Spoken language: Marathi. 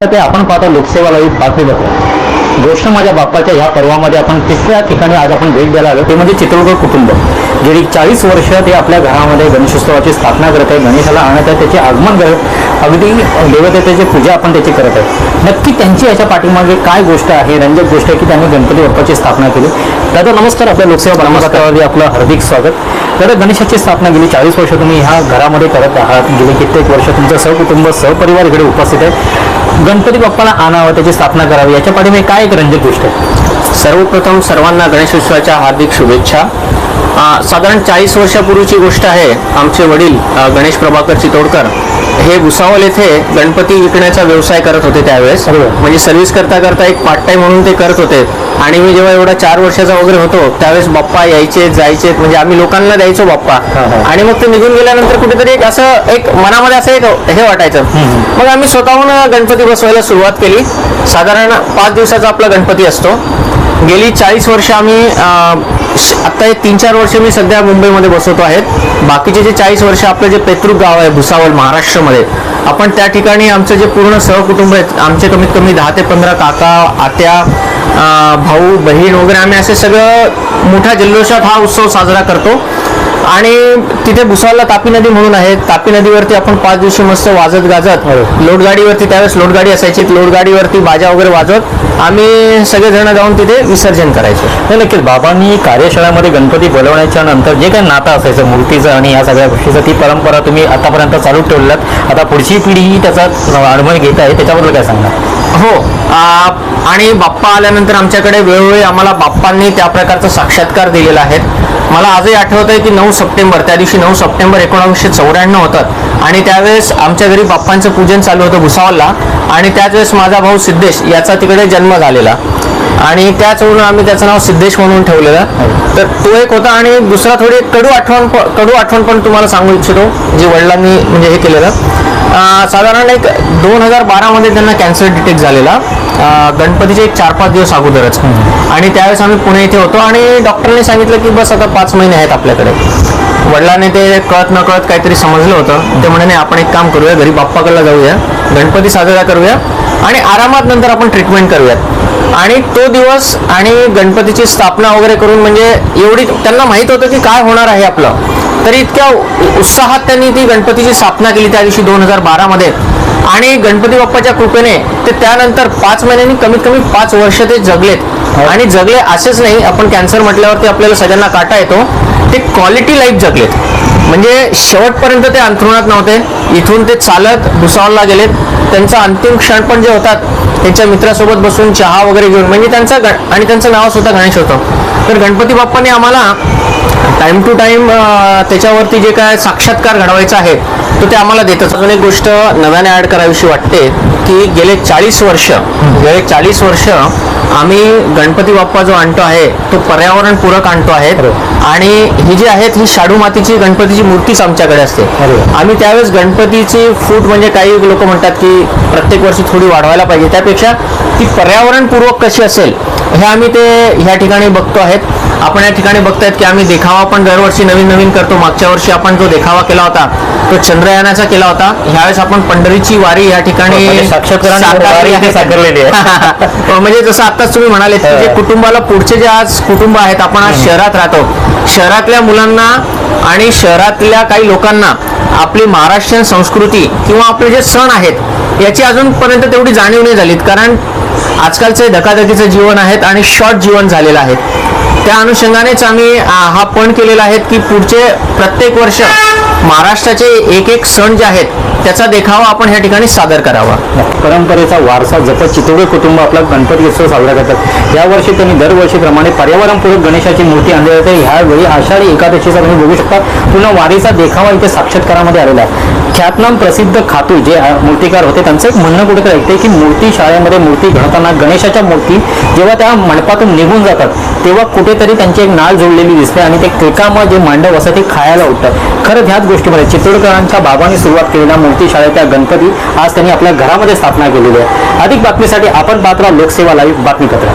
ते आपण पाहतो लोकसेवा लाईव्ह बातमीपत्र गोष्ट माझ्या बाप्पाच्या ह्या पर्वामध्ये आपण तिसऱ्या ठिकाणी आज आपण भेट द्यायला आलो. ते म्हणजे चित्रगड कुटुंब. गेली चाळीस वर्ष ते आपल्या घरामध्ये गणेशोत्सवाची स्थापना करत आहे गणेशाला आणत आहे त्याचे आगमन करत अगदी देवतेची पूजा आपण त्याची करत आहे. नक्की त्यांची याच्या पाठीमागे काय गोष्ट आहे? रंजक गोष्ट आहे की त्यांनी गणपती बाप्पाची स्थापना केली. दादा नमस्कार आपल्या लोकसेवा बातमीपत्रामध्ये आपलं हार्दिक स्वागत. दादा गणेशाची स्थापना गेली चाळीस वर्ष तुम्ही ह्या घरामध्ये करत आहात. गेली कित्येक वर्ष तुमचं सहकुटुंब सहपरिवार इकडे उपस्थित आहे. गणपती बाप्पाला आणावं त्याची स्थापना करावी याच्या पाठीमागे काय एक रंजक गोष्ट आहे? सर्वप्रथम सर्वांना गणेशोत्सवाच्या हार्दिक शुभेच्छा. साधारण चाळीस वर्षापूर्वीची गोष्ट आहे आमचे वडील गणेश प्रभाकर चितोडकर. हे भुसावल येथे गणपती विकण्याचा व्यवसाय करत होते त्यावेळेस. वा. म्हणजे सर्व्हिस करता करता एक पार्ट टाइम म्हणून ते करत होते. आणि मी जेव्हा एवढा चार वर्षाचा वगैरे होतो त्यावेळेस बाप्पा यायचे जायचे म्हणजे आम्ही लोकांना द्यायचो बाप्पा. हा, हा. आणि मग ते निघून गेल्यानंतर कुठेतरी एक असं एक मनामध्ये असं एक हे वाटायचं. मग आम्ही स्वतःहून गणपती बसवायला सुरुवात केली. साधारण पाच दिवसाचा आपला गणपती असतो. गेली चाळीस वर्ष आम्ही आत्ता हे तीन चार वर्ष मी सध्या मुंबईमध्ये बसवतो आहेत. बाकीचे जे चाळीस वर्ष आपलं जे पैतृक गाव आहे भुसावळ महाराष्ट्रामध्ये आपण त्या ठिकाणी आमचं जे पूर्ण सहकुटुंब आहेत आमचे कमीत कमी दहा ते पंधरा काका आत्या भाऊ बहीण वगैरे आम्ही असे सगळं मोठ्या जल्लोषात हा उत्सव साजरा करतो. आणि तिथे भुसावळला तापी नदी म्हणून आहे. तापी नदीवरती आपण पाच दिवशी मस्त वाजत गाजत अरे. लोटगाडीवरती त्यावेळेस लोटगाडी असायची. लोटगाडीवरती बाजा वगैरे वाजवत आम्ही सगळेजण जाऊन तिथे विसर्जन करायचो. हे नक्कीच. बाबांनी कार्यशाळेमध्ये गणपती बोलवण्याच्या नंतर जे काही नातं असायचं मूर्तीचं आणि या सगळ्या गोष्टीचं ती परंपरा तुम्ही आतापर्यंत चालू ठेवलात. आता पुढची पिढी ही त्याचा अनुभव घेत आहे. त्याच्याबद्दल काय सांगणार? हो. आणि बाप्पा आल्यानंतर आमच्याकडे वेळोवेळी आम्हाला बाप्पांनी त्या प्रकारचा साक्षात्कार दिलेला आहे. मला आजही आठवत आहे की नऊ सप्टेंबर त्या दिवशी नऊ सप्टेंबर एकोणावीसशे चौऱ्याण्णव होतात आणि त्यावेळेस आमच्या घरी बाप्पांचं पूजन चालू होतं भुसावलला आणि त्याच वेळेस माझा भाऊ सिद्धेश याचा तिकडे जन्म झालेला. आणि त्याचवरून आम्ही त्याचं नाव सिद्धेश म्हणून ठेवलेलं. तर तो एक होता आणि दुसरा थोडी कडू आठवण कडू आठवण पण तुम्हाला सांगू इच्छितो जे वडिलांनी म्हणजे हे केलेलं. साधारण एक दोन हजार बारामध्ये त्यांना कॅन्सर डिटेक्ट झालेला. गणपतीचे एक चार पाच दिवस अगोदरच. आणि त्यावेळेस आम्ही पुणे इथे होतो आणि डॉक्टरने सांगितलं की बस आता पाच महिने आहेत आपल्याकडे. वडिलांनी ते कळत न कळत काहीतरी समजलं होतं. ते म्हणे नाही आपण एक काम करूया घरी बाप्पाकडला जाऊया. गणपती साजरा करूया. आणि आरामात नंतर आपण ट्रीटमेंट करूयात. आणि तो दिवस आणि गणपतीची स्थापना वगैरे करून म्हणजे एवढी त्यांना माहीत होतं की काय होणार आहे आपलं. तरी इतक्या उत्साहात त्यांनी ती गणपतीची स्थापना केली त्या दिवशी दोन हजार बारामध्ये. आणि गणपती बाप्पाच्या कृपेने ते त्यानंतर पाच महिन्यांनी कमीत कमी पाच वर्ष ते जगलेत. आणि जगले असेच नाही आपण कॅन्सर म्हटल्यावरती आपल्याला सगळ्यांना काटा येतो. ते क्वालिटी लाईफ जगलेत. म्हणजे शेवटपर्यंत ते अंथरुणात नव्हते. इथून ते चालत भुसावळला गेलेत. त्यांचा अंतिम क्षण पण जे होतात त्यांच्या मित्रासोबत बसून चहा वगैरे घेऊन म्हणजे त्यांचा गण- आणि त्यांचं नाव सुद्धा गणेश होतं. तर गणपती बाप्पाने आम्हाला टाइम टू टाइम त्याच्यावरती जे काय साक्षात्कार घडवायचा आहे तो ते आम्हाला देतच. अजून एक गोष्ट नव्याने ऍड करावीशी वाटते की गेले चाळीस वर्ष गेले चाळीस वर्ष आम्ही गणपती बाप्पा जो आणतो आहे तो पर्यावरणपूरक आणतो आहे. आणि ही जी आहेत ही शाडू मातीची गणपतीची मूर्तीच आमच्याकडे असते. आम्ही त्यावेळेस गणपतीची फूट म्हणजे काही लोक म्हणतात की प्रत्येक वर्षी थोडी वाढवायला पाहिजे. त्यापेक्षा ती पर्यावरणपूर्वक कशी असेल हे आम्ही ते ह्या ठिकाणी बघतो आहेत. आपण या ठिकाणी बघतायत की आम्ही देखावा पण दरवर्षी नवीन नवीन करतो. मागच्या वर्षी आपण जो देखावा केला होता तो चंद्रयानाचा केला होता. ह्यावेळेस आपण पंढरीची वारी या ठिकाणी म्हणजे वारी इथे साकारलेली आहे. म्हणजे जसं आताच तुम्ही म्हणाले की जे कुटुंबाला पुढचे जे आज कुटुंब आहेत आपण आज शहरात राहतो. शहरातल्या मुलांना आणि शहरातल्या काही लोकांना आपली महाराष्ट्रीयन संस्कृती किंवा आपले जे सण आहेत याची अजूनपर्यंत तेवढी जाणीव नाही झालीत. कारण आजकालचे धकाधकीचं जीवन आहेत आणि शॉर्ट जीवन झालेलं आहे. त्या अनुषंगानेच आम्ही हा पण केलेला आहे की पुढचे प्रत्येक वर्ष महाराष्ट्राचे एक एक सण जे आहेत त्याचा देखावा आपण ह्या ठिकाणी सादर करावा. परंपरेचा वारसा जपत चितोडे कुटुंब आपला गणपती उत्सव साजरा करतात. यावर्षी त्यांनी दरवर्षीप्रमाणे पर्यावरणपूरक गणेशाची मूर्ती आणली जाते ह्यावेळी आषाढी एकादशीचा तुम्ही बघू शकता. पूर्ण वारीचा देखावा इथे साक्षात्कारामध्ये आलेला आहे. ख्यातनाम प्रसिद्ध खातू जे मूर्तिकार होते त्यांचं एक म्हणणं कुठेतरी ऐकते की मूर्ती शाळेमध्ये मूर्ती घडताना गणेशाच्या मूर्ती जेव्हा त्या मंडपातून निघून जातात तेव्हा कुठे कुठेतरी त्यांची एक नाळ जोडलेली दिसते आणि ते केकामं जे मांडव असं ते खायला उठतात खरं ह्याच गोष्टीमध्ये चितोडकरांच्या बाबांनी सुरुवात केलेल्या मूर्ती शाळेच्या गणपती आज त्यांनी आपल्या घरामध्ये स्थापना केलेली आहे. अधिक बातमीसाठी आपण पात्र लोकसेवा लाईव्ह बातमीपत्र.